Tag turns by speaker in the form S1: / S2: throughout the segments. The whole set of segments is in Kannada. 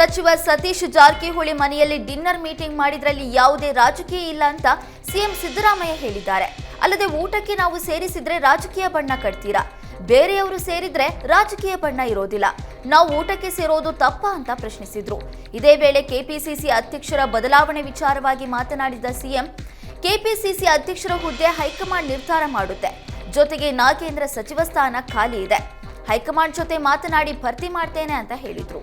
S1: ಸಚಿವ ಸತೀಶ್ ಜಾರಕಿಹೊಳಿ ಮನೆಯಲ್ಲಿ ಡಿನ್ನರ್ ಮೀಟಿಂಗ್ ಮಾಡಿದ್ರಲ್ಲಿ ಯಾವುದೇ ರಾಜಕೀಯ ಇಲ್ಲ ಅಂತ ಸಿಎಂ ಸಿದ್ದರಾಮಯ್ಯ ಹೇಳಿದ್ದಾರೆ. ಅಲ್ಲದೆ ಊಟಕ್ಕೆ ನಾವು ಸೇರಿಸಿದ್ರೆ ರಾಜಕೀಯ ಬಣ್ಣ ಕಟ್ತೀರಾ? ಬೇರೆಯವರು ಸೇರಿದ್ರೆ ರಾಜಕೀಯ ಬಣ್ಣ ಇರೋದಿಲ್ಲ. ನಾವು ಊಟಕ್ಕೆ ಸೇರೋದು ತಪ್ಪ ಅಂತ ಪ್ರಶ್ನಿಸಿದ್ರು. ಇದೇ ವೇಳೆ ಕೆಪಿಸಿಸಿ ಅಧ್ಯಕ್ಷರ ಬದಲಾವಣೆ ವಿಚಾರವಾಗಿ ಮಾತನಾಡಿದ ಸಿಎಂ, ಕೆಪಿಸಿಸಿ ಅಧ್ಯಕ್ಷರ ಹುದ್ದೆ ಹೈಕಮಾಂಡ್ ನಿರ್ಧಾರ ಮಾಡುತ್ತೆ. ಜೊತೆಗೆ ನಾಗೇಂದ್ರ ಸಚಿವ ಸ್ಥಾನ ಖಾಲಿ ಇದೆ. ಹೈಕಮಾಂಡ್ ಜೊತೆ ಮಾತನಾಡಿ ಭರ್ತಿ ಮಾಡ್ತೇನೆ ಅಂತ ಹೇಳಿದ್ರು.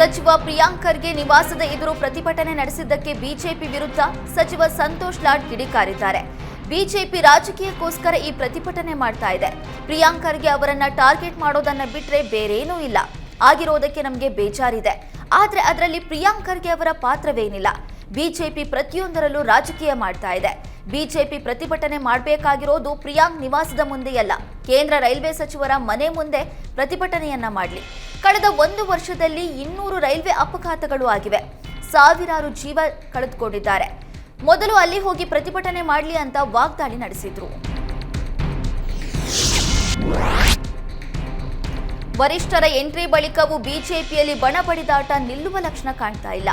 S1: ಸಚಿವ ಪ್ರಿಯಾಂಕ್ ಖರ್ಗೆ ನಿವಾಸದ ಎದುರು ಪ್ರತಿಭಟನೆ ನಡೆಸಿದ್ದಕ್ಕೆ ಬಿಜೆಪಿ ವಿರುದ್ಧ ಸಚಿವ ಸಂತೋಷ್ ಲಾಡ್ ಕಿಡಿಕಾರಿದ್ದಾರೆ. ಬಿಜೆಪಿ ರಾಜಕೀಯಕ್ಕೋಸ್ಕರ ಈ ಪ್ರತಿಭಟನೆ ಮಾಡ್ತಾ ಇದೆ. ಪ್ರಿಯಾಂಕ್ ಖರ್ಗೆ ಅವರನ್ನ ಟಾರ್ಗೆಟ್ ಮಾಡೋದನ್ನ ಬಿಟ್ರೆ ಬೇರೇನೂ ಇಲ್ಲ. ಆಗಿರೋದಕ್ಕೆ ನಮಗೆ ಬೇಜಾರಿದೆ. ಆದ್ರೆ ಅದರಲ್ಲಿ ಪ್ರಿಯಾಂಕ್ ಖರ್ಗೆ ಅವರ ಪಾತ್ರವೇನಿಲ್ಲ. ಬಿಜೆಪಿ ಪ್ರತಿಯೊಂದರಲ್ಲೂ ರಾಜಕೀಯ ಮಾಡ್ತಾ ಇದೆ. ಬಿಜೆಪಿ ಪ್ರತಿಭಟನೆ ಮಾಡಬೇಕಾಗಿರೋದು ಪ್ರಿಯಾಂಕ್ ನಿವಾಸದ ಮುಂದೆಯಲ್ಲ ಕೇಂದ್ರ ರೈಲ್ವೆ ಸಚಿವರ ಮನೆ ಮುಂದೆ ಪ್ರತಿಭಟನೆಯನ್ನ ಮಾಡಲಿ. ಕಳೆದ ಒಂದು ವರ್ಷದಲ್ಲಿ ಇನ್ನೂರು ರೈಲ್ವೆ ಅಪಘಾತಗಳು ಆಗಿವೆ. ಸಾವಿರಾರು ಜೀವ ಕಳೆದುಕೊಂಡಿದ್ದಾರೆ. ಮೊದಲು ಅಲ್ಲಿ ಹೋಗಿ ಪ್ರತಿಭಟನೆ ಮಾಡಲಿ ಅಂತ ವಾಗ್ದಾಳಿ ನಡೆಸಿದ್ರು. ವರಿಷ್ಠರ ಎಂಟ್ರಿ ಬಳಿಕವೂ ಬಿಜೆಪಿಯಲ್ಲಿ ಬಣ ಬಡಿದಾಟ ನಿಲ್ಲುವ ಲಕ್ಷಣ ಕಾಣ್ತಾ ಇಲ್ಲ.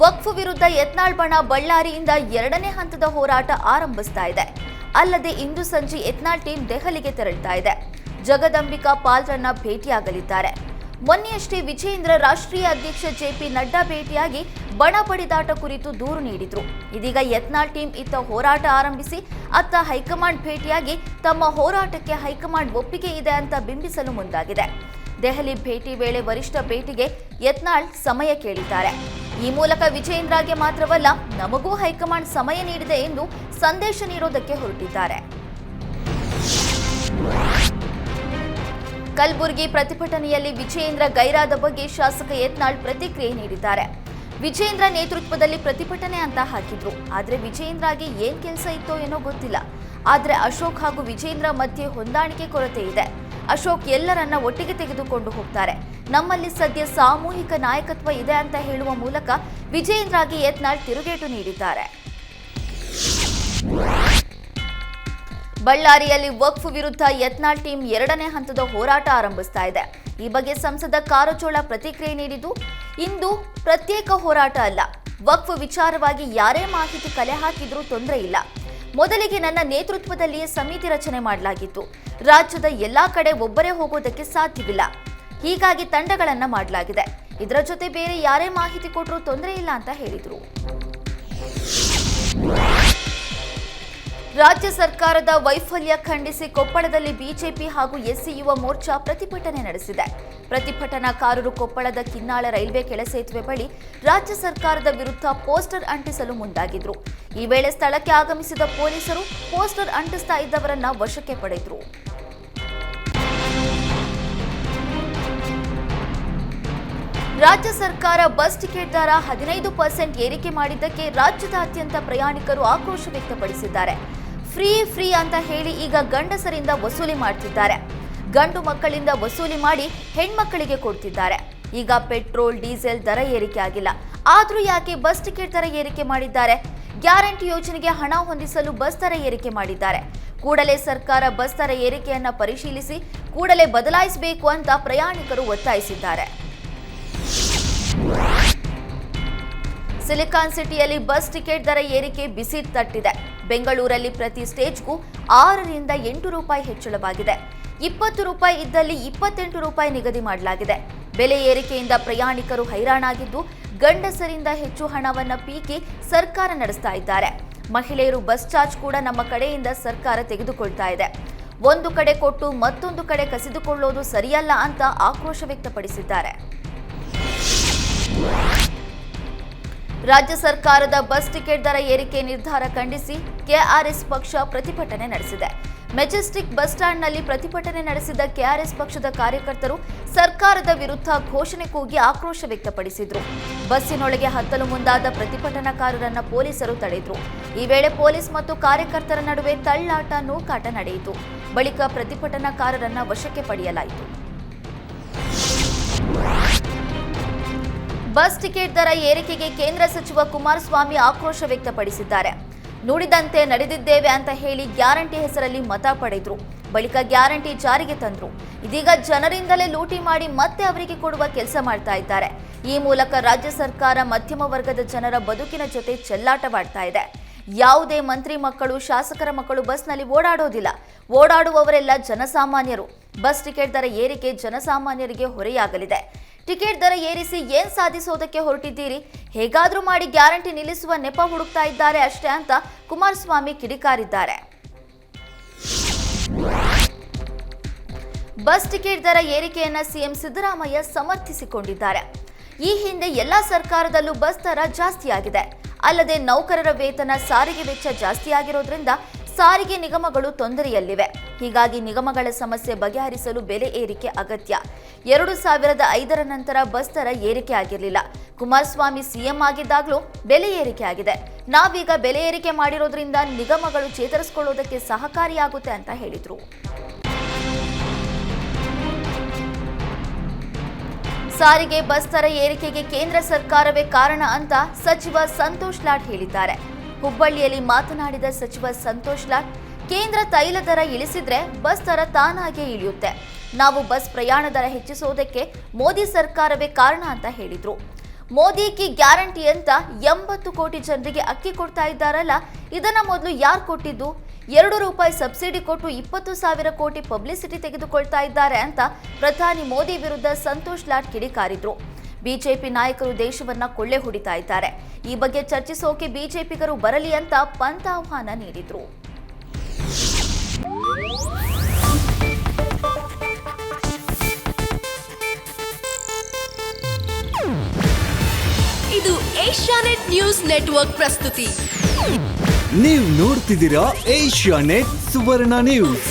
S1: ವಕ್ಫ್ ವಿರುದ್ಧ ಯತ್ನಾಳ್ ಬಣ ಬಳ್ಳಾರಿಯಿಂದ ಎರಡನೇ ಹಂತದ ಹೋರಾಟ ಆರಂಭಿಸ್ತಾ ಇದೆ. ಅಲ್ಲದೆ ಇಂದು ಸಂಜೆ ಯತ್ನಾಳ್ ಟೀಮ್ ದೆಹಲಿಗೆ ತೆರಳ್ತಾ ಇದೆ. ಜಗದಂಬಿಕಾ ಪಾಲ್ರನ್ನ ಭೇಟಿಯಾಗಲಿದ್ದಾರೆ. ಮೊನ್ನೆಯಷ್ಟೇ ವಿಜಯೇಂದ್ರ ರಾಷ್ಟ್ರೀಯ ಅಧ್ಯಕ್ಷ ಜೆ ಪಿ ನಡ್ಡಾ ಭೇಟಿಯಾಗಿ ಬಣ ಬಡಿದಾಟ ಕುರಿತು ದೂರು ನೀಡಿದ್ರು. ಇದೀಗ ಯತ್ನಾಳ್ ಟೀಮ್ ಇತ್ತ ಹೋರಾಟ ಆರಂಭಿಸಿ ಅತ್ತ ಹೈಕಮಾಂಡ್ ಭೇಟಿಯಾಗಿ ತಮ್ಮ ಹೋರಾಟಕ್ಕೆ ಹೈಕಮಾಂಡ್ ಒಪ್ಪಿಗೆ ಇದೆ ಅಂತ ಬಿಂಬಿಸಲು ಮುಂದಾಗಿದೆ. ದೆಹಲಿ ಭೇಟಿ ವೇಳೆ ವರಿಷ್ಠ ಭೇಟಿಗೆ ಯತ್ನಾಳ್ ಸಮಯ ಕೇಳಿದ್ದಾರೆ. ಈ ಮೂಲಕ ವಿಜಯೇಂದ್ರಗೆ ಮಾತ್ರವಲ್ಲ, ನಮಗೂ ಹೈಕಮಾಂಡ್ ಸಮಯ ನೀಡಿದೆ ಎಂದು ಸಂದೇಶ ನೀಡೋದಕ್ಕೆ ಹೊರಟಿದ್ದಾರೆ. ಕಲಬುರಗಿ ಪ್ರತಿಭಟನೆಯಲ್ಲಿ ವಿಜಯೇಂದ್ರ ಗೈರಾದ ಬಗ್ಗೆ ಶಾಸಕ ಯತ್ನಾಳ್ ಪ್ರತಿಕ್ರಿಯೆ ನೀಡಿದ್ದಾರೆ. ವಿಜಯೇಂದ್ರ ನೇತೃತ್ವದಲ್ಲಿ ಪ್ರತಿಭಟನೆ ಅಂತ ಹಾಕಿದ್ರು. ಆದರೆ ವಿಜಯೇಂದ್ರಗೆ ಏನ್ ಕೆಲಸ ಇತ್ತೋ ಏನೋ ಗೊತ್ತಿಲ್ಲ. ಆದರೆ ಅಶೋಕ್ ಹಾಗೂ ವಿಜೇಂದ್ರ ಮಧ್ಯೆ ಹೊಂದಾಣಿಕೆ ಕೊರತೆ ಇದೆ. ಅಶೋಕ್ ಎಲ್ಲರನ್ನ ಒಟ್ಟಿಗೆ ತೆಗೆದುಕೊಂಡು ಹೋಗ್ತಾರೆ. ನಮ್ಮಲ್ಲಿ ಸದ್ಯ ಸಾಮೂಹಿಕ ನಾಯಕತ್ವ ಇದೆ ಅಂತ ಹೇಳುವ ಮೂಲಕ ವಿಜಯೇಂದ್ರಗೆ ಯತ್ನಾಳ್ ತಿರುಗೇಟು ನೀಡಿದ್ದಾರೆ. ಬಳ್ಳಾರಿಯಲ್ಲಿ ವಕ್ಫ್ ವಿರುದ್ಧ ಯತ್ನಾಳ್ ಟೀಮ್ ಎರಡನೇ ಹಂತದ ಹೋರಾಟ ಆರಂಭಿಸ್ತಾ ಇದೆ. ಈ ಬಗ್ಗೆ ಸಂಸದ ಕಾರಜೋಳ ಪ್ರತಿಕ್ರಿಯೆ ನೀಡಿದ್ದು, ಇಂದು ಪ್ರತ್ಯೇಕ ಹೋರಾಟ ಅಲ್ಲ. ವಕ್ಫ್ ವಿಚಾರವಾಗಿ ಯಾರೇ ಮಾಹಿತಿ ಕಲೆ ಹಾಕಿದ್ರೂ ತೊಂದರೆ ಇಲ್ಲ. ಮೊದಲಿಗೆ ನನ್ನ ನೇತೃತ್ವದಲ್ಲಿಯೇ ಸಮಿತಿ ರಚನೆ ಮಾಡಲಾಗಿತ್ತು. ರಾಜ್ಯದ ಎಲ್ಲಾ ಕಡೆ ಒಬ್ಬರೇ ಹೋಗೋದಕ್ಕೆ ಸಾಧ್ಯವಿಲ್ಲ. ಹೀಗಾಗಿ ತಂಡಗಳನ್ನ ಮಾಡಲಾಗಿದೆ. ಇದರ ಜೊತೆ ಬೇರೆ ಯಾರೇ ಮಾಹಿತಿ ಕೊಟ್ಟರೂ ತೊಂದರೆ ಇಲ್ಲ ಅಂತ ಹೇಳಿದರು. ರಾಜ್ಯ ಸರ್ಕಾರದ ವೈಫಲ್ಯ ಖಂಡಿಸಿ ಕೊಪ್ಪಳದಲ್ಲಿ ಬಿಜೆಪಿ ಹಾಗೂ ಎಸ್ಸಿ ಯುವ ಮೋರ್ಚಾ ಪ್ರತಿಭಟನೆ ನಡೆಸಿದೆ. ಪ್ರತಿಭಟನಾಕಾರರು ಕೊಪ್ಪಳದ ಕಿನ್ನಾಳ ರೈಲ್ವೆ ಕೆಳಸೇತುವೆ ಬಳಿ ರಾಜ್ಯ ಸರ್ಕಾರದ ವಿರುದ್ಧ ಪೋಸ್ಟರ್ ಅಂಟಿಸಲು ಮುಂದಾಗಿದ್ರು. ಈ ವೇಳೆ ಸ್ಥಳಕ್ಕೆ ಆಗಮಿಸಿದ ಪೊಲೀಸರು ಪೋಸ್ಟರ್ ಅಂಟಿಸ್ತಾ ಇದ್ದವರನ್ನ ವಶಕ್ಕೆ ಪಡೆದ್ರು. ರಾಜ್ಯ ಸರ್ಕಾರ ಬಸ್ ಟಿಕೆಟ್ ದರ ಹದಿನೈದು ಪರ್ಸೆಂಟ್ ಏರಿಕೆ ಮಾಡಿದ್ದಕ್ಕೆ ರಾಜ್ಯದಾದ್ಯಂತ ಪ್ರಯಾಣಿಕರು ಆಕ್ರೋಶ ವ್ಯಕ್ತಪಡಿಸಿದ್ದಾರೆ. ಫ್ರೀ ಫ್ರೀ ಅಂತ ಹೇಳಿ ಈಗ ಗಂಡಸರಿಂದ ವಸೂಲಿ ಮಾಡ್ತಿದ್ದಾರೆ. ಗಂಡು ಮಕ್ಕಳಿಂದ ವಸೂಲಿ ಮಾಡಿ ಹೆಣ್ಮಕ್ಕಳಿಗೆ ಕೊಡ್ತಿದ್ದಾರೆ. ಈಗ ಪೆಟ್ರೋಲ್, ಡೀಸೆಲ್ ದರ ಏರಿಕೆ ಆಗಿಲ್ಲ. ಆದರೂ ಯಾಕೆ ಬಸ್ ಟಿಕೆಟ್ ದರ ಏರಿಕೆ ಮಾಡಿದ್ದಾರೆ? ಗ್ಯಾರಂಟಿ ಯೋಜನೆಗೆ ಹಣ ಹೊಂದಿಸಲು ಬಸ್ ದರ ಏರಿಕೆ ಮಾಡಿದ್ದಾರೆ. ಕೂಡಲೇ ಸರ್ಕಾರ ಬಸ್ ದರ ಏರಿಕೆಯನ್ನ ಪರಿಶೀಲಿಸಿ ಕೂಡಲೇ ಬದಲಾಯಿಸಬೇಕು ಅಂತ ಪ್ರಯಾಣಿಕರು ಒತ್ತಾಯಿಸಿದ್ದಾರೆ. ಸಿಲಿಕಾನ್ ಸಿಟಿಯಲ್ಲಿ ಬಸ್ ಟಿಕೆಟ್ ದರ ಏರಿಕೆ ಬಿಸಿ ತಟ್ಟಿದೆ. ಬೆಂಗಳೂರಲ್ಲಿ ಪ್ರತಿ ಸ್ಟೇಜ್ಗೂ ಆರರಿಂದ ಎಂಟು ರೂಪಾಯಿ ಹೆಚ್ಚಳವಾಗಿದೆ. ಇಪ್ಪತ್ತು ರೂಪಾಯಿ ಇದ್ದಲ್ಲಿ ಇಪ್ಪತ್ತೆಂಟು ರೂಪಾಯಿ ನಿಗದಿ ಮಾಡಲಾಗಿದೆ. ಬೆಲೆ ಏರಿಕೆಯಿಂದ ಪ್ರಯಾಣಿಕರು ಹೈರಾಣಾಗಿದ್ದು ಗಂಡಸರಿಂದ ಹೆಚ್ಚು ಹಣವನ್ನು ಪೀಕಿ ಸರ್ಕಾರ ನಡೆಸ್ತಾ ಇದ್ದಾರೆ. ಮಹಿಳೆಯರು ಬಸ್ ಚಾರ್ಜ್ ಕೂಡ ನಮ್ಮ ಕಡೆಯಿಂದ ಸರ್ಕಾರ ತೆಗೆದುಕೊಳ್ತಾ ಇದೆ. ಒಂದು ಕಡೆ ಕೊಟ್ಟು ಮತ್ತೊಂದು ಕಡೆ ಕಸಿದುಕೊಳ್ಳೋದು ಸರಿಯಲ್ಲ ಅಂತ ಆಕ್ರೋಶ ವ್ಯಕ್ತಪಡಿಸಿದ್ದಾರೆ. ರಾಜ್ಯ ಸರ್ಕಾರದ ಬಸ್ ಟಿಕೆಟ್ ದರ ಏರಿಕೆ ನಿರ್ಧಾರ ಖಂಡಿಸಿ ಕೆಆರ್ಎಸ್ ಪಕ್ಷ ಪ್ರತಿಭಟನೆ ನಡೆಸಿದೆ. ಮೆಜೆಸ್ಟಿಕ್ ಬಸ್ ಸ್ಟ್ಯಾಂಡ್ನಲ್ಲಿ ಪ್ರತಿಭಟನೆ ನಡೆಸಿದ ಕೆಆರ್ಎಸ್ ಪಕ್ಷದ ಕಾರ್ಯಕರ್ತರು ಸರ್ಕಾರದ ವಿರುದ್ಧ ಘೋಷಣೆ ಕೂಗಿ ಆಕ್ರೋಶ ವ್ಯಕ್ತಪಡಿಸಿದ್ರು. ಬಸ್ಸಿನೊಳಗೆ ಹತ್ತಲು ಮುಂದಾದ ಪ್ರತಿಭಟನಾಕಾರರನ್ನ ಪೊಲೀಸರು ತಡೆದ್ರು. ಈ ವೇಳೆ ಪೊಲೀಸ್ ಮತ್ತು ಕಾರ್ಯಕರ್ತರ ನಡುವೆ ತಳ್ಳಾಟ, ನೂಕಾಟ ನಡೆಯಿತು. ಬಳಿಕ ಪ್ರತಿಭಟನಾಕಾರರನ್ನ ವಶಕ್ಕೆ ಪಡೆಯಲಾಯಿತು. ಬಸ್ ಟಿಕೆಟ್ ದರ ಏರಿಕೆಗೆ ಕೇಂದ್ರ ಸಚಿವ ಕುಮಾರಸ್ವಾಮಿ ಆಕ್ರೋಶ ವ್ಯಕ್ತಪಡಿಸಿದ್ದಾರೆ. ನುಡಿದಂತೆ ನಡೆದಿದ್ದೇವೆ ಅಂತ ಹೇಳಿ ಗ್ಯಾರಂಟಿ ಹೆಸರಲ್ಲಿ ಮತ ಪಡೆದ್ರು. ಬಳಿಕ ಗ್ಯಾರಂಟಿ ಜಾರಿಗೆ ತಂದ್ರು. ಇದೀಗ ಜನರಿಂದಲೇ ಲೂಟಿ ಮಾಡಿ ಮತ್ತೆ ಅವರಿಗೆ ಕೊಡುವ ಕೆಲಸ ಮಾಡ್ತಾ ಇದ್ದಾರೆ. ಈ ಮೂಲಕ ರಾಜ್ಯ ಸರ್ಕಾರ ಮಧ್ಯಮ ವರ್ಗದ ಜನರ ಬದುಕಿನ ಜೊತೆ ಚೆಲ್ಲಾಟವಾಡ್ತಾ ಇದೆ. ಯಾವುದೇ ಮಂತ್ರಿ ಮಕ್ಕಳು, ಶಾಸಕರ ಮಕ್ಕಳು ಬಸ್ನಲ್ಲಿ ಓಡಾಡೋದಿಲ್ಲ. ಓಡಾಡುವವರೆಲ್ಲ ಜನಸಾಮಾನ್ಯರು. ಬಸ್ ಟಿಕೆಟ್ ದರ ಏರಿಕೆ ಜನಸಾಮಾನ್ಯರಿಗೆ ಹೊರೆಯಾಗಲಿದೆ. ಟಿಕೆಟ್ ದರ ಏರಿಸಿ ಏನ್ ಸಾಧಿಸೋದಕ್ಕೆ ಹೊರಟಿದ್ದೀರಿ? ಹೇಗಾದ್ರೂ ಮಾಡಿ ಗ್ಯಾರಂಟಿ ನಿಲ್ಲಿಸುವ ನೆಪ ಹುಡುಕ್ತಾ ಇದ್ದಾರೆ ಅಷ್ಟೇ ಅಂತ ಕುಮಾರಸ್ವಾಮಿ ಕಿಡಿಕಾರಿದ್ದಾರೆ. ಬಸ್ ಟಿಕೆಟ್ ದರ ಏರಿಕೆಯನ್ನ ಸಿಎಂ ಸಿದ್ದರಾಮಯ್ಯ ಸಮರ್ಥಿಸಿಕೊಂಡಿದ್ದಾರೆ. ಈ ಹಿಂದೆ ಎಲ್ಲಾ ಸರ್ಕಾರದಲ್ಲೂ ಬಸ್ ದರ ಜಾಸ್ತಿಯಾಗಿದೆ. ಅಲ್ಲದೆ ನೌಕರರ ವೇತನ ಸಾರಿಗೆ ವೆಚ್ಚ ಜಾಸ್ತಿಯಾಗಿರೋದ್ರಿಂದ ಸಾರಿಗೆ ನಿಗಮಗಳು ತೊಂದರೆಯಲ್ಲಿವೆ. ಹೀಗಾಗಿ ನಿಗಮಗಳ ಸಮಸ್ಯೆ ಬಗೆಹರಿಸಲು ಬೆಲೆ ಏರಿಕೆ ಅಗತ್ಯ. ಎರಡು ಸಾವಿರದ ಐದರ ನಂತರ ಬಸ್ ದರ ಏರಿಕೆ ಆಗಿರಲಿಲ್ಲ. ಕುಮಾರಸ್ವಾಮಿ ಸಿಎಂ ಆಗಿದ್ದಾಗಲೂ ಬೆಲೆ ಏರಿಕೆ ಆಗಿದೆ. ನಾವೀಗ ಬೆಲೆ ಏರಿಕೆ ಮಾಡಿರೋದ್ರಿಂದ ನಿಗಮಗಳು ಚೇತರಿಸಿಕೊಳ್ಳೋದಕ್ಕೆ ಸಹಕಾರಿಯಾಗುತ್ತೆ ಅಂತ ಹೇಳಿದ್ರು. ಸಾರಿಗೆ ಬಸ್ ದರ ಏರಿಕೆಗೆ ಕೇಂದ್ರ ಸರ್ಕಾರವೇ ಕಾರಣ ಅಂತ ಸಚಿವ ಸಂತೋಷ್ ಲಾಟ್ ಹೇಳಿದ್ದಾರೆ. ಹುಬ್ಬಳ್ಳಿಯಲ್ಲಿ ಮಾತನಾಡಿದ ಸಚಿವ ಸಂತೋಷ್ ಲಾಟ್ ಕೇಂದ್ರ ತೈಲ ದರ ಇಳಿಸಿದ್ರೆ ಬಸ್ ದರ ತಾನಾಗೆ ಇಳಿಯುತ್ತೆ. ನಾವು ಬಸ್ ಪ್ರಯಾಣ ದರ ಹೆಚ್ಚಿಸೋದಕ್ಕೆ ಮೋದಿ ಸರ್ಕಾರವೇ ಕಾರಣ ಅಂತ ಹೇಳಿದ್ರು. ಮೋದಿ ಕಿ ಗ್ಯಾರಂಟಿ ಅಂತ ಎಂಬತ್ತು ಕೋಟಿ ಜನರಿಗೆ ಅಕ್ಕಿ ಕೊಡ್ತಾ ಇದ್ದಾರಲ್ಲ, ಇದನ್ನ ಮೊದಲು ಯಾರು ಕೊಟ್ಟಿದ್ದು? ಎರಡು ರೂಪಾಯಿ ಸಬ್ಸಿಡಿ ಕೊಟ್ಟು ಇಪ್ಪತ್ತು ಸಾವಿರ ಕೋಟಿ ಪಬ್ಲಿಸಿಟಿ ತೆಗೆದುಕೊಳ್ತಾ ಇದ್ದಾರೆ ಅಂತ ಪ್ರಧಾನಿ ಮೋದಿ ವಿರುದ್ಧ ಸಂತೋಷ್ ಲಾಟ್ ಕಿಡಿಕಾರಿದ್ರು. ಬಿಜೆಪಿ ನಾಯಕರು ದೇಶವನ್ನ ಕೊಳ್ಳೆ ಹೊಡಿತಾ ಇದ್ದಾರೆ. ಈ ಬಗ್ಗೆ ಚರ್ಚಿಸೋಕೆ ಬಿಜೆಪಿಗರು ಬರಲಿ ಅಂತ ಪಂಥಾಹ್ವಾನ ನೀಡಿದ್ರು.
S2: ಇದು ಏಷ್ಯಾನೆಟ್ ನ್ಯೂಸ್ ನೆಟ್ವರ್ಕ್ ಪ್ರಸ್ತುತಿ.
S3: ನೀವು ನೋಡ್ತಿದ್ದೀರಾ ಏಷ್ಯಾ ನೆಟ್ ಸುವರ್ಣ ನ್ಯೂಸ್.